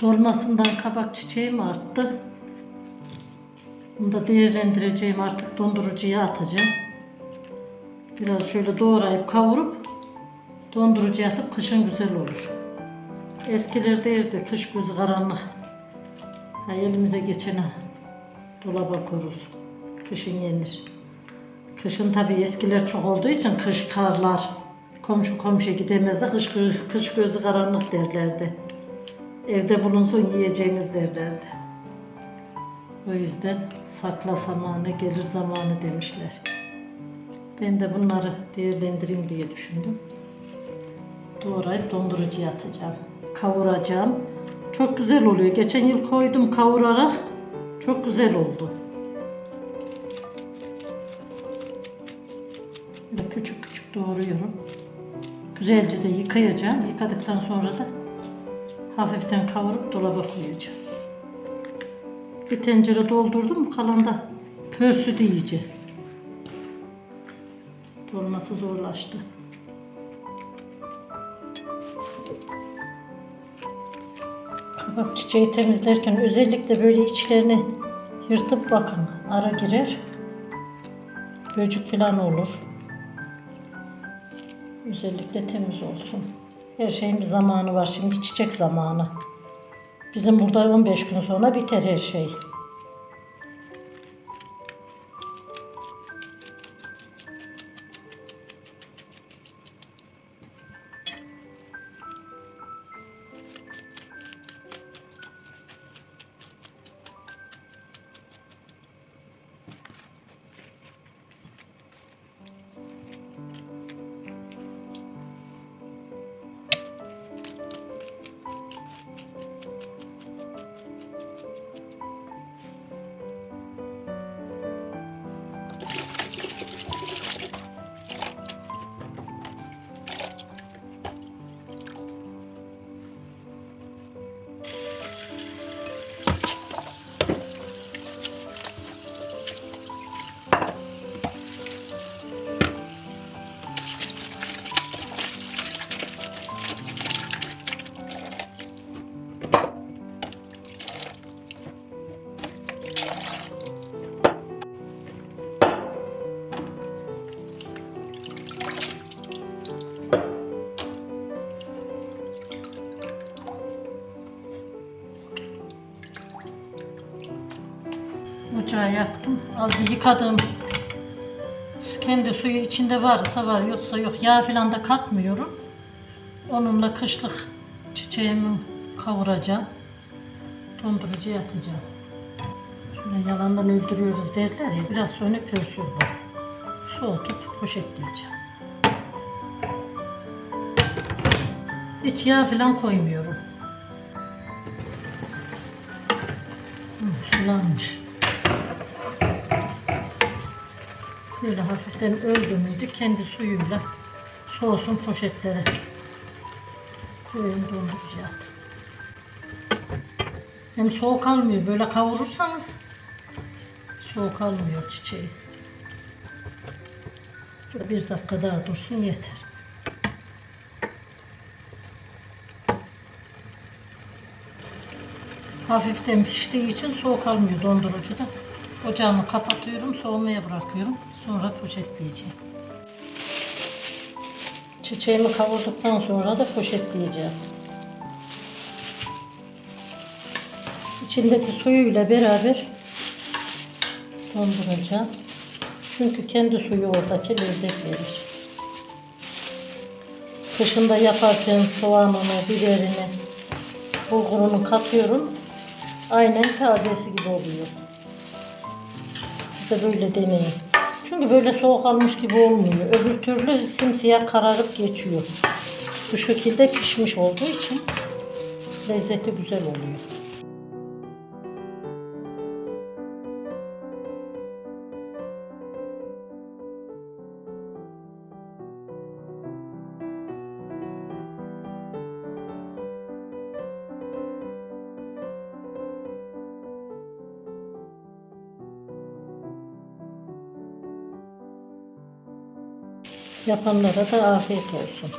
Dolmasından kabak çiçeğim arttı. Bunu da değerlendireceğim artık dondurucuya atacağım. Biraz şöyle doğrayıp kavurup dondurucuya atıp kışın güzel olur. Eskiler derdi kış gözü karanlık. Ha, elimize geçene dolaba korur. Kışın yenir. Kışın tabii eskiler çok olduğu için kış karlar. Komşu komşuya gidemez de kış, kış gözü karanlık derlerdi. Evde bulunsun yiyeceğiniz derlerdi. O yüzden sakla zamanı gelir zamanı demişler. Ben de bunları değerlendireyim diye düşündüm. Doğrayıp dondurucuya atacağım. Kavuracağım. Çok güzel oluyor. Geçen yıl koydum kavurarak. Çok güzel oldu. Böyle küçük küçük doğruyorum. Güzelce de yıkayacağım. Yıkadıktan sonra da hafiften kavurup dolaba koyacağım. Bir tencere doldurdum. Kalan da pörsüdü iyice. Dolması zorlaştı. Kabak çiçeği temizlerken özellikle böyle içlerini yırtıp bakın. Ara girer. Böcük falan olur. Özellikle temiz olsun. Her şeyin bir zamanı var. Şimdi çiçek zamanı. Bizim burada 15 gün sonra biter her şey. Ocağı yaktım. Az bir yıkadım. Kendi suyu içinde varsa var yoksa yok. Yağ falan da katmıyorum. Onunla kışlık çiçeğimi kavuracağım. Dondurucuya atacağım. Şöyle yalandan öldürüyoruz derler ya. Biraz sonra pörsür bu. Soğutup poşetleyeceğim. Hiç yağ falan koymuyorum. Hı, sulanmış. Böyle hafiften öldü müydü kendi suyuyla soğusun poşetlere koyun dondurucuya. Hem soğuk almıyor böyle kavurursanız soğuk almıyor çiçeği. Bir dakika daha dursun yeter. Hafiften piştiği için soğuk almıyor dondurucuda. Ocağımı kapatıyorum, soğumaya bırakıyorum. Sonra poşetleyeceğim. Çiçeğimi kavurduktan sonra da poşetleyeceğim. İçindeki suyuyla beraber donduracağım. Çünkü kendi suyu oradaki lezzet verir. Kışında yaparken soğanını, biberini, bulgurunu katıyorum. Aynen tazesi gibi oluyor. Siz de böyle deneyin. Çünkü böyle soğuk almış gibi olmuyor. Öbür türlü simsiyah kararıp geçiyor. Bu şekilde pişmiş olduğu için lezzeti güzel oluyor. Yapanlara da afiyet olsun.